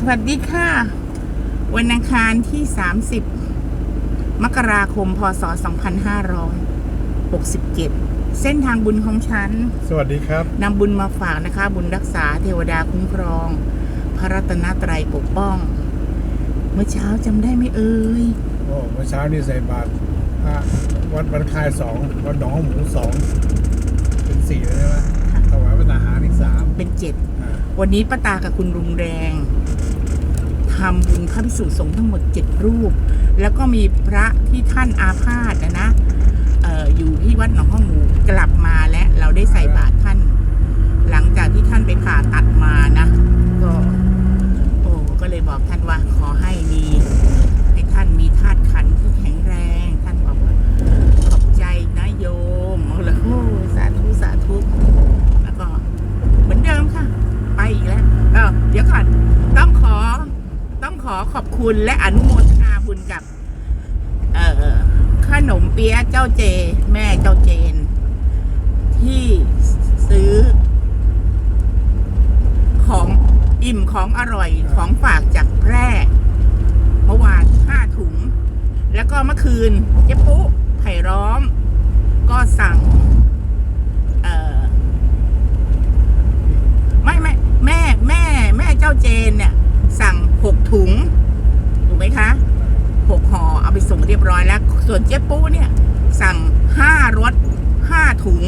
สวัสดีค่ะ วันอังคารที่ 30 มกราคม พศ 2567 เส้นทางบุญของฉัน สวัสดีครับนำบุญมาฝากนะคะ บุญรักษาเทวดาคุ้มครอง พระรัตนตรัยปกป้อง เมื่อเช้าจำได้ไหมเอ่ยโอ้เมื่อเช้านี่ใส่บาตรอะวัดบันคายสองวัดหนองหมูสองเป็นสี่เลยใช่ไหมถวายพระทหารอีกสามเป็นเจ็ดอ่าวันนี้ป้าตากับคุณรุงแดง ทำบุญพระพิสุสงฆ์ทั้งหมดเจ็ดรูป แล้วก็มีพระที่ท่านอาพาธนะนะเอออยู่ที่วัดหนองข้างหมูกลับมาและเราได้ใส่บาตรท่าน หลังจากที่ท่านไปผ่าตัดมานะ ก็ โอ้ก็เลยบอกท่านว่าขอให้มีให้ท่านมีธาตุขันธ์ที่แข็งแรง ท่านบอกว่าขอบใจนะโยมเอาละโอ้สาธุสาธุแล้วก็ เหมือนเดิมค่ะ ไปอีกแล้วเออเดี๋ยวก่อน ต้องขอ ต้อง ขอบคุณและอนุโมทนาบุญกับ เอ่อขนมเปี๊ยะเจ้าเจ แม่เจ้าเจน ที่ซื้อ ของอิ่มของอร่อยของฝากจากแพร่เมื่อวานห้าถุง แล้วก็เมื่อคืนเจ๊ปุ๊ไผ่ร้อม ก็สั่ง เอ่อ ไม่ไม่แม่แม่แม่เจ้าเจนเนี่ย สั่งหกถุง ถูกไหมคะหกห่อเอาไปส่งเรียบร้อยแล้ว ส่วนเจ๊ปูเนี่ย สั่งห้ารถห้าถุง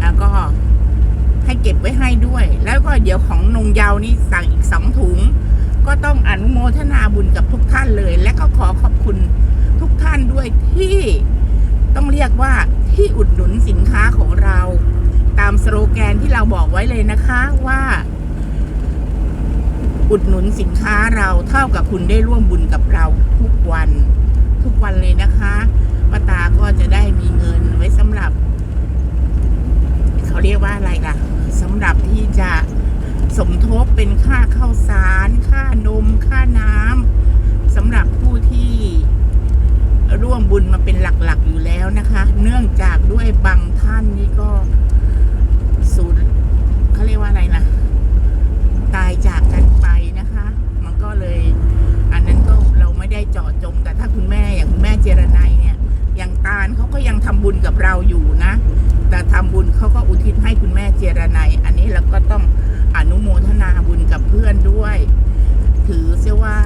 แล้วก็ให้เก็บไว้ให้ด้วย แล้วก็ เดี๋ยวของนงเยาวนี่สั่งอีกสองถุง ก็ต้องอนุโมทนาบุญกับทุกท่านเลย และก็ขอขอบคุณทุกท่านด้วยที่ต้องเรียกว่าที่อุดหนุนสินค้าของเรา ตามสโลแกนที่เราบอกไว้เลยนะคะว่า อุดหนุนสินค้าเราเท่ากับคุณได้ร่วมบุญกับเราทุกวัน ทุกวันเลยนะคะป้าตาก็จะได้มีเงินไว้สำหรับ เขาเรียกว่าอะไรล่ะสำหรับที่จะ สมทบเป็นค่าข้าวสาร ค่านม ค่าน้ำสำหรับผู้ที่ร่วมบุญมาเป็นหลักๆอยู่แล้วนะคะ เนื่องจากด้วยบางท่านนี่ก็ สูญเขาเรียกว่าอะไรนะ ตายจากกันไปนะคะ มันก็เลย อันนั้นก็เราไม่ได้เจาะจง แต่ถ้าคุณแม่อย่างคุณแม่เจรนัยเนี่ย อย่างตาลเขาก็ยังทำบุญกับเราอยู่นะ แต่ทำบุญเขาก็อุทิศให้คุณแม่เจรนัย อันนี้เราก็ต้องอนุโมทนาบุญกับเพื่อนด้วย ถือเสียว่า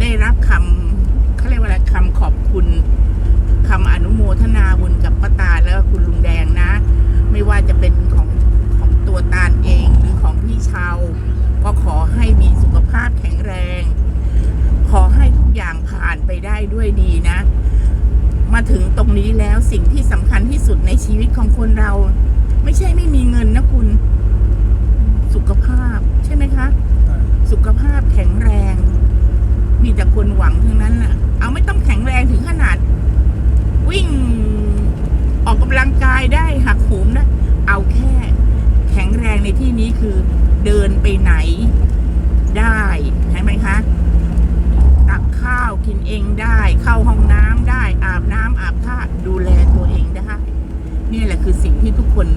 ได้รับคำเขาเรียกว่า อะไรคำขอบคุณคำอนุโมทนาบุญกับป้าตาแล้วก็คุณลุงแดงนะ ไม่ว่าจะเป็นของของตัวตาลเองหรือของพี่ชาวก็ขอให้มีสุขภาพแข็งแรง ขอให้ทุกอย่างผ่านไปได้ด้วยดีนะ มาถึงตรงนี้แล้วสิ่งที่สำคัญที่สุดในชีวิตของคนเรา ไม่ใช่ไม่มีเงินนะคุณ สุขภาพใช่ไหมคะอ่าสุขภาพแข็งแรง มีแต่คนหวังทั้งนั้นน่ะเอาไม่ต้องแข็งแรงถึงขนาด วิ่งออ กายได้หักโหมได้เอาแค่ แข็งแรงในที่นี้คือเดินไปไหนได้ใช่ไหมคะตักข้าวกินเองได้ เข้าห้องน้ำได้ อาบน้ำอาบท่าดูแลตัวเองได้นี่แหละคือสิ่งที่ทุกคน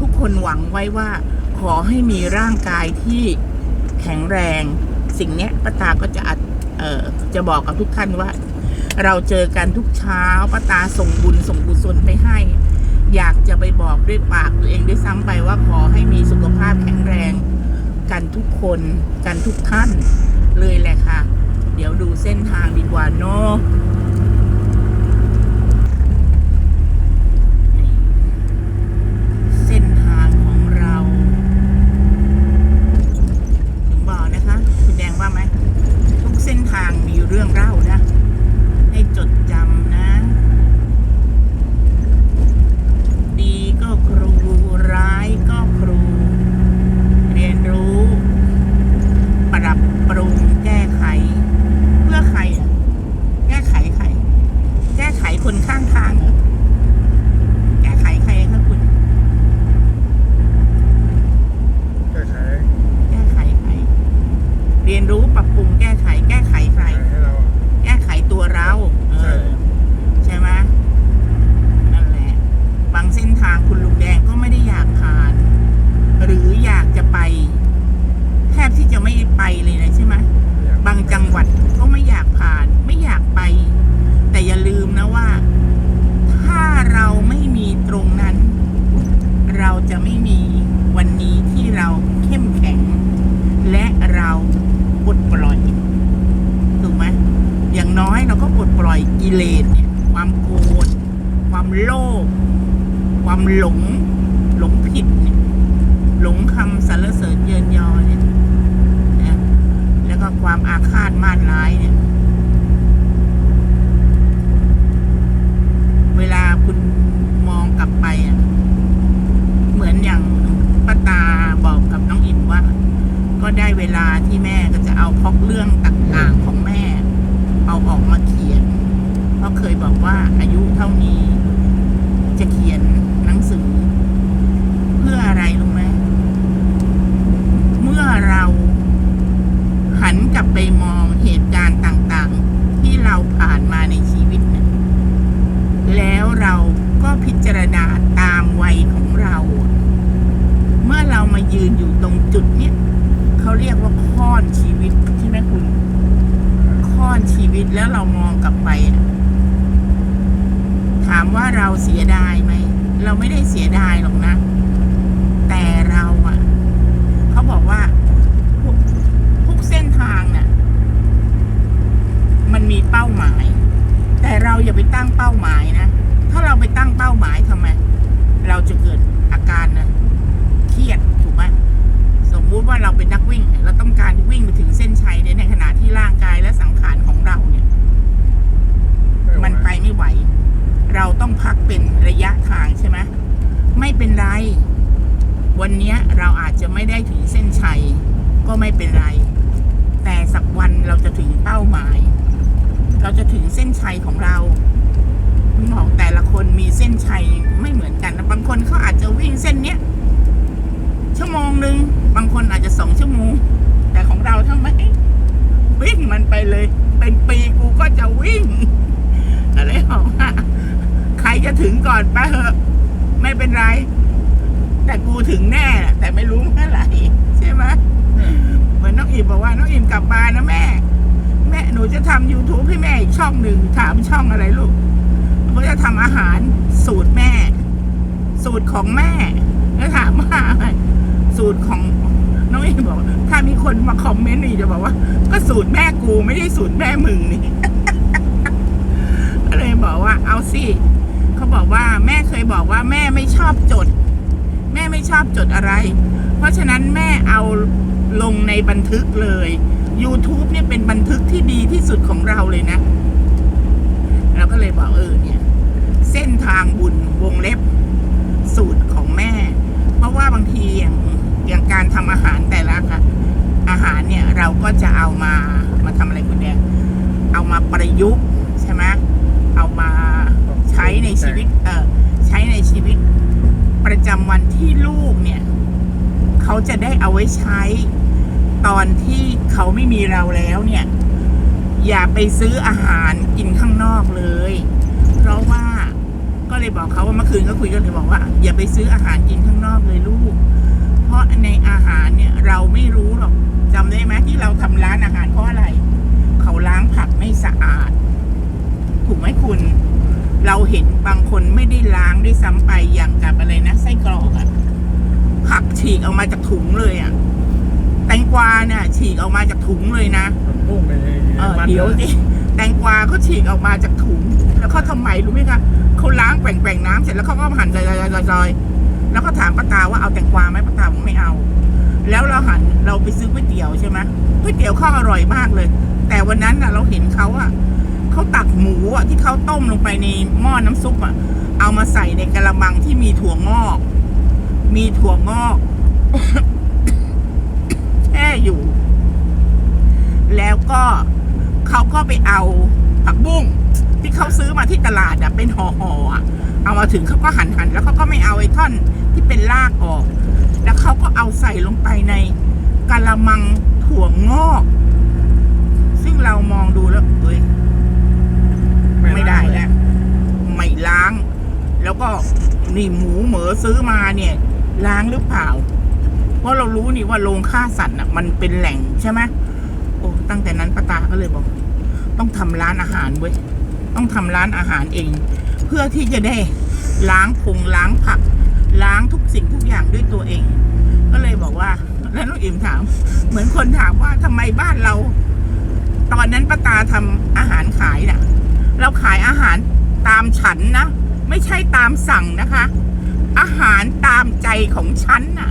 ทุกคนหวังไว้ว่า ขอให้มีร่างกายที่แข็งแรง สิ่งนี้ป้าตาก็จะอัดเอ่อจะบอกกับทุกท่านว่า เราเจอกันทุกเช้าป้าตาส่งบุญส่งกุศลไปให้ อยากจะไปบอกด้วยปากตัวเองด้วยซ้ำไปว่าขอให้มีสุขภาพแข็งแรง กันทุกคนกันทุกท่านเลยแหละค่ะ เดี๋ยวดูเส้นทางดีกว่าเนาะนี่เส้นทางของเรา ถึงบอกนะคะ คุณแดงว่าไหม ทุกเส้นทางมีเรื่องเล่านะ ให้จดจำนะ ดีก็ครูร้ายก็ครู เรียนรู้ ปรับปรุงแก้ไข เพื่อใครอะ แก้ไขใคร โลภความหลง หลงผิดเนี่ย หลงคำสรรเสริญเยินยอเนี่ยนะแล้วก็ความอาฆาตมาดร้ายเนี่ย เวลาคุณมองกลับไปอะ เหมือนอย่างป้าตาบอกกับน้องอิมว่า ก็ได้เวลาที่แม่ก็จะเอาพล็อกเรื่องต่างๆของแม่ เอาออกมาเขียน เคยบอกว่าอายุเท่านี้ จะเขียนหนังสือ เพื่ออะไรรู้ไหมเมื่อเราหันกลับไปมองเหตุการณ์ต่างๆ ที่เราผ่านมาในชีวิตเนี่ย แล้วเราก็พิจารณาตามวัยของเรา เมื่อเรามายืนอยู่ตรงจุดเนี้ยเขาเรียกว่าค้อนชีวิตใช่ไหมคุณค้อนชีวิตแล้วเรามองกลับไปอะถามว่าเราเสียดายไหม เราไม่ได้เสียดายหรอกนะ แต่เราอะเขาบอกว่าทุกทุกเส้นทางน่ะ มันมีเป้าหมาย แต่เราอย่าไปตั้งเป้าหมายนะ ถ้าเราไปตั้งเป้าหมายทำไม เราจะเกิดอาการนะเครียดถูกไหมสมมุติว่าเราเป็นนักวิ่ง เราต้องการวิ่งไปถึงเส้นชัยในขณะที่ร่างกายและสังขารของเราเนี่ย มันไปไม่ไหว เราต้องพักเป็นระยะทางใช่ไหมไม่เป็นไร วันนี้เราอาจจะไม่ได้ถึงเส้นชัย ก็ไม่เป็นไร แต่สักวันเราจะถึงเป้าหมาย เราจะถึงเส้นชัยของเราคุณบอกแต่ละคนมีเส้นชัยไม่เหมือนกันบางคนเขาอาจจะวิ่งเส้นเนี้ยชั่วโมงหนึ่งบางคนอาจจะสองชั่วโมง แต่ของเราทำไมวิ่งมันไปเลย เป็นปีกูก็จะวิ่งอะไรบอกว่าใคร จะถึงก่อนไปเถอะไม่เป็นไร แต่กูถึงแน่แต่ไม่รู้เมื่อไหร่ใช่ไหมเหมือนน้องอิมบอกว่าน้องอิมกลับมานะแม่ แม่หนูจะทำ youtube ให้แม่อีกช่องหนึ่งถามช่องอะไรลูกหนูจะทำอาหารสูตรแม่ สูตรของแม่ แล้วถามว่าสูตรของน้องอิมบอก ถ้ามีคนมาคอมเมนต์นี่จะบอกว่า ก็สูตรแม่กูไม่ได้สูตรแม่มึงนี่ก็เลยบอกว่าเอาสิ เขาบอกว่าแม่เคยบอกว่าแม่ไม่ชอบจด แม่ไม่ชอบจดอะไร เพราะฉะนั้นแม่เอาลงในบันทึกเลย YouTube เนี่ยเป็นบันทึกที่ดีที่สุดของเราเลยนะเราก็เลยบอกเออเนี่ย เส้นทางบุญวงเล็บสูตรของแม่ เพราะว่าบางทีอย่างอย่างการทำอาหารแต่ละค่ะ อาหารเนี่ยเราก็จะเอามามาทำอะไรคุณแดงเอามาประยุกต์ใช่ไหมเอามาใช้ในชีวิต เออใช้ในชีวิต ประ จำวันที่ลูกเนี่ย เขาจะได้เอาไว้ใช้ ตอนที่เขาไม่มีเราแล้วเนี่ย อย่าไปซื้ออาหารกินข้างนอกเลย เพราะว่าก็เลยบอกเขาว่าเมื่อคืนก็คุยกันเลยบอกว่า อย่าไปซื้ออาหารกินข้างนอกเลยลูก เพราะในอาหารเนี่ยเราไม่รู้หรอกจำได้ไหมที่เราทำร้านอาหารเพราะอะไร เขาล้างผักไม่สะอาด ถูกไหมคุณ เราเห็นบางคนไม่ได้ล้างด้วยซ้ำไปอย่างกับอะไรนะไส้กรอกอะผักฉีกออกมาจากถุงเลยอะแตงกวาเนี่ยฉีกออกมาจากถุงเลยนะมันพุ่งไปในเออมันเดี๋ยวสิแตงกวาเขาฉีกออกมาจากถุง แล้วเขาทำไมรู้ไหมคะเขาล้างแกว่งๆน้ำเสร็จแล้วเขาก็มาหั่นซอยๆๆๆแล้วก็ถามป้าตาว่าเอาแตงกวาไหมป้าตาบอกไม่เอา แล้วเราหันเราไปซื้อก๋วยเตี๋ยวใช่ไหมก๋วยเตี๋ยวเขาอร่อยมากเลย แต่วันนั้นน่ะเราเห็นเขาอะเขาตัก หมูอะที่เขาต้มลงไปในหม้อน้ำซุปอะเอามาใส่ในกระมังที่มีถั่วงอก มีถั่วงอกแช่อยู่ แล้วก็เขาก็ไปเอาผักบุ้งที่เขาซื้อมาที่ตลาดอะเป็นห่อๆอะเอามาถึงเขาก็หันหันแล้วเขาก็ไม่เอาไอ้ท่อนที่เป็นรากออก แล้วเขาก็เอาใส่ลงไปในกะละมังถั่วงอก ซึ่งเรามองดูแล้วเฮ้ย ไม่ได้แล้ว ไม่ล้าง แล้วก็ นี่หมูเหมอซื้อมาเนี่ย ล้างหรือเปล่า เพราะเรารู้นี่ว่าโรงฆ่าสัตว์น่ะ มันเป็นแหล่งใช่ไหมโอ้ตั้งแต่นั้นป้าตาก็เลยบอก ต้องทำร้านอาหารเว้ยต้องทำร้านอาหารเอง เพื่อที่จะได้ล้างพุงล้างผัก ล้างทุกสิ่งทุกอย่างด้วยตัวเอง ก็เลยบอกว่า แล้วน้องอิ่มถาม เหมือนคนถามว่าทำไมบ้านเรา ตอนนั้นป้าตาทำอาหารขายน่ะ เราขายอาหารตามฉันนะ ไม่ใช่ตามสั่งนะคะ อาหารตามใจของฉันน่ะ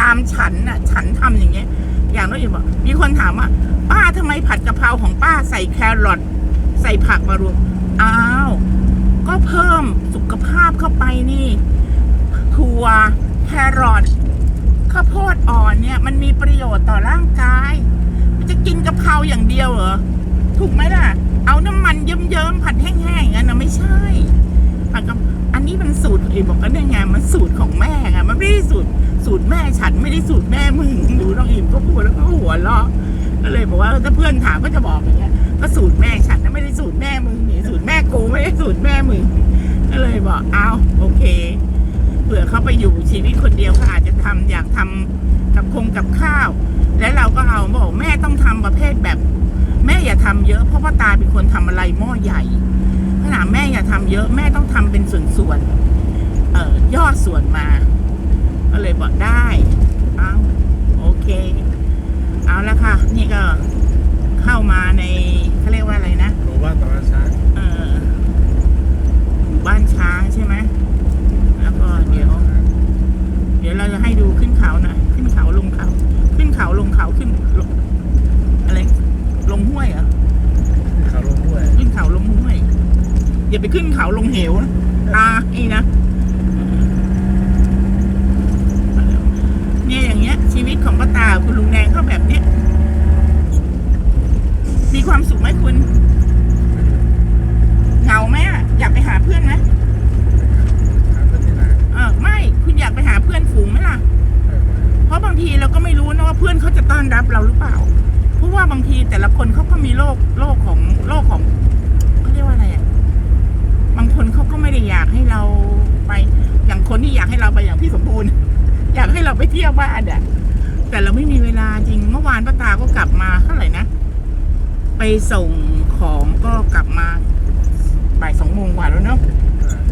ตามฉันน่ะ ฉันทำอย่างเงี้ย อย่างน้อยบอกมีคนถามว่า ป้าทำไมผัดกะเพราของป้าใส่แครอทใส่ผักมารวมอ้าวก็เพิ่มสุขภาพเข้าไปนี่ถั่วแครอทข้าวโพดอ่อนเนี่ย มันมีประโยชน์ต่อร่างกายมันจะกินกะเพราอย่างเดียวเหรอถูกไหมล่ะ เอาน้ำมันเยิ้มๆผัดแห้งๆอย่างนั้นนะไม่ใช่ ผัดกับอันนี้มันสูตรเองบอกก็ได้ไงมันสูตรของแม่ไงมันไม่ได้สูตรสูตรแม่ฉันไม่ได้สูตรแม่มึงดูน้องอิมก็พูดแล้วก็หัวเราะก็เลยบอกว่าถ้าเพื่อนถามก็จะบอกอย่างเงี้ยก็สูตรแม่ฉันนะไม่ได้สูตรแม่มึงนี่สูตรแม่กูไม่ได้สูตรแม่มึงก็เลยบอกเอาโอเคเผื่อเขาไปอยู่ชีวิตคนเดียวเขาอาจจะทำอยากทำกับคงกับข้าว แล้วเราก็เอาบอกแม่ต้องทำประเภทแบบ แม่อย่าทำเยอะเพราะว่าตาเป็นคนทำอะไรหม้อใหญ่ นาดแม่อย่าทำเยอะแม่ต้องทำเป็นส่วนๆเอ่อยอดส่วนมา ก็เลยบอกได้เอาโอเค เอาละค่ะ นี่ก็เข้ามาในเขาเรียกว่าอะไรนะหมู่บ้านตะวันช้างเออหมู่บ้านช้างใช่ไหมแล้วก็เดี๋ยว เดี๋ยวเราจะให้ดูขึ้นเขาหน่อยขึ้นเขาลงเขา ขึ้นเขาลงเขาขึ้นลงอะไร ลงห้วยเหรอ เขาลงห้วย ขึ้นเขาลงห้วย อย่าไปขึ้น เขาลงเหวนะตาไอ้นะเนี่ยอย่างเงี้ย ชีวิตของป้าตาคุณลุงแดงเขาแบบเนี้ยมีความสุขไหมคุณเหงาไหมอะอยากไปหาเพื่อนไหมหาเพื่อนที่ไหนเออไม่คุณอยากไปหาเพื่อนฝูงไหมล่ะเออเพราะบางทีเราก็ไม่รู้นะว่าเพื่อนเขาจะต้อนรับเราหรือเปล่า เพราะว่าบางทีแต่ละคนเขาก็มีโรคโรคของโรคของ ไม่ได้อยากให้เราไป อย่างคนที่อยากให้เราไปอย่างพี่สมบูรณ์ อยากให้เราไปเที่ยวบ้านอะแต่เราไม่มีเวลาจริงเมื่อวานป้าตาก็กลับมาเท่าไหร่นะไปส่งของก็กลับมาบ่ายสองโมงกว่าแล้วเนาะ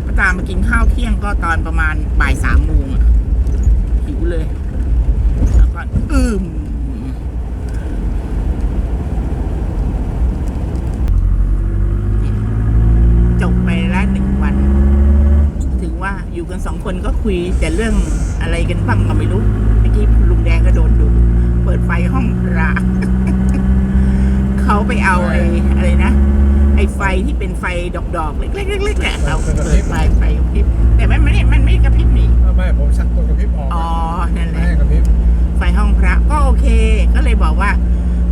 ป้าตามากินข้าวเที่ยงก็ตอนประมาณบ่ายสามโมงอะหิวเลยแล้วก็อืมจบไปแล้วหนึ่งวัน ถือว่าอยู่กัน สองคนก็คุยแต่เรื่องอะไรกันบ้างก็ไม่รู้เมื่อกี้คุณลุงแดงก็โดนดุเปิดไฟห้องพระเขาไปเอาไอ้อะไรนะ ไอ้ไฟที่เป็นไฟดอกๆเล็กๆๆๆเนี่ยเราเปิดไฟไฟกระพริบแต่มันไม่ได้มันไม่กระพริบนี่ไม่ผมชักตัวกระพริบออกอ๋อนั่นแหไม่ละให้กระพริบไฟห้องพระก็โอเค ก็เลยบอกว่า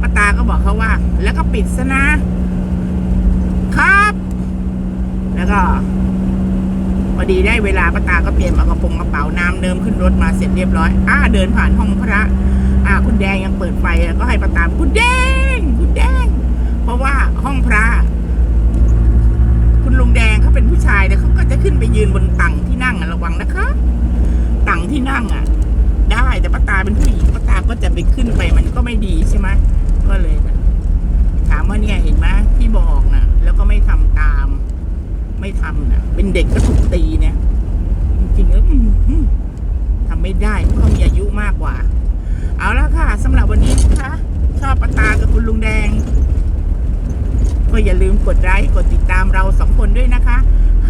ป้าตาก็บอกเขาว่า แล้วก็ปิดซะนะ ครับ แล้วก็พ อดีได้เวลาป้าตาก็เตรียมเอากระโปรงกระเป๋าน้ำเนิมขึ้นรถมาเสร็จเรียบร้อยอ่าเดินผ่านห้องพระ อ่าคุณแดงยังเปิดไฟก็ให้ป้าตาคุณแดง คุณแดง เพราะว่าห้องพระ คุณลุงแดงเขาเป็นผู้ชายเนี่ยเขาก็จะขึ้นไปยืนบนตังที่นั่งอะระวังนะคะตังที่นั่งอะ ได้แต่ป้าตาเป็นผู้หญิงป้าตาก็จะไปขึ้นไปมันก็ไม่ดีใช่ไหมก็เลยนะถามว่าเนี่ยเห็นไหมที่บอกนะแล้วก็ไม่ทำตาม ไม่ทำนะ เป็นเด็กก็ถูกตีเนี่ย จริงๆแล้วทำไม่ได้เพราะเขามีอายุมากกว่า เอาละค่ะสำหรับวันนี้นะคะชอบปตากับคุณลุงแดง ก็อย่าลืมกดไลค์กดติดตามเราสองคนด้วยนะคะ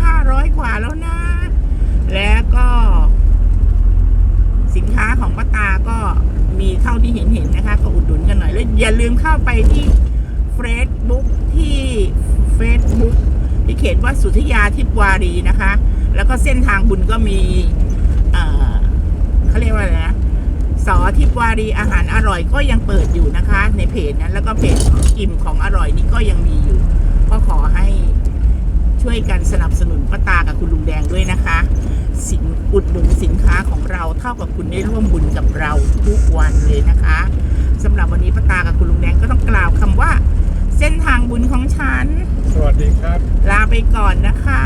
ห้าร้อยกว่าแล้วนะ แล้วก็ สินค้าของป้าตาก็มีเท่าที่เห็นเห็นๆนะคะ ก็อุดหนุนกันหน่อยแล้วอย่าลืมเข้าไปที่เฟซบุ๊กที่เฟซบุ๊ก ที่เขตว่าสุทธยาทิพวารีนะคะ แล้วก็เส้นทางบุญก็มีเเขาเรียกว่าอะไรนะสอทิพวารีอาหารอร่อยก็ยังเปิดอยู่นะคะ ในเพจนั้นแล้วก็เพจขอิ่มของอร่อยนี่ก็ยังมีอยู่ ก็ขอให้ช่วยกันสนับสนุนป้าตากับคุณลุงแดงด้วยนะคะ สินอุดหนุนสินค้าของเราเท่ากับคุณได้ร่วมบุญกับเราทุกวันเลยนะคะสำหรับวันนี้ป้าตากับคุณลุงแดงก็ต้องกล่าวคำว่า เส้นทางบุญของฉัน สวัสดีครับ ลาไปก่อนนะคะ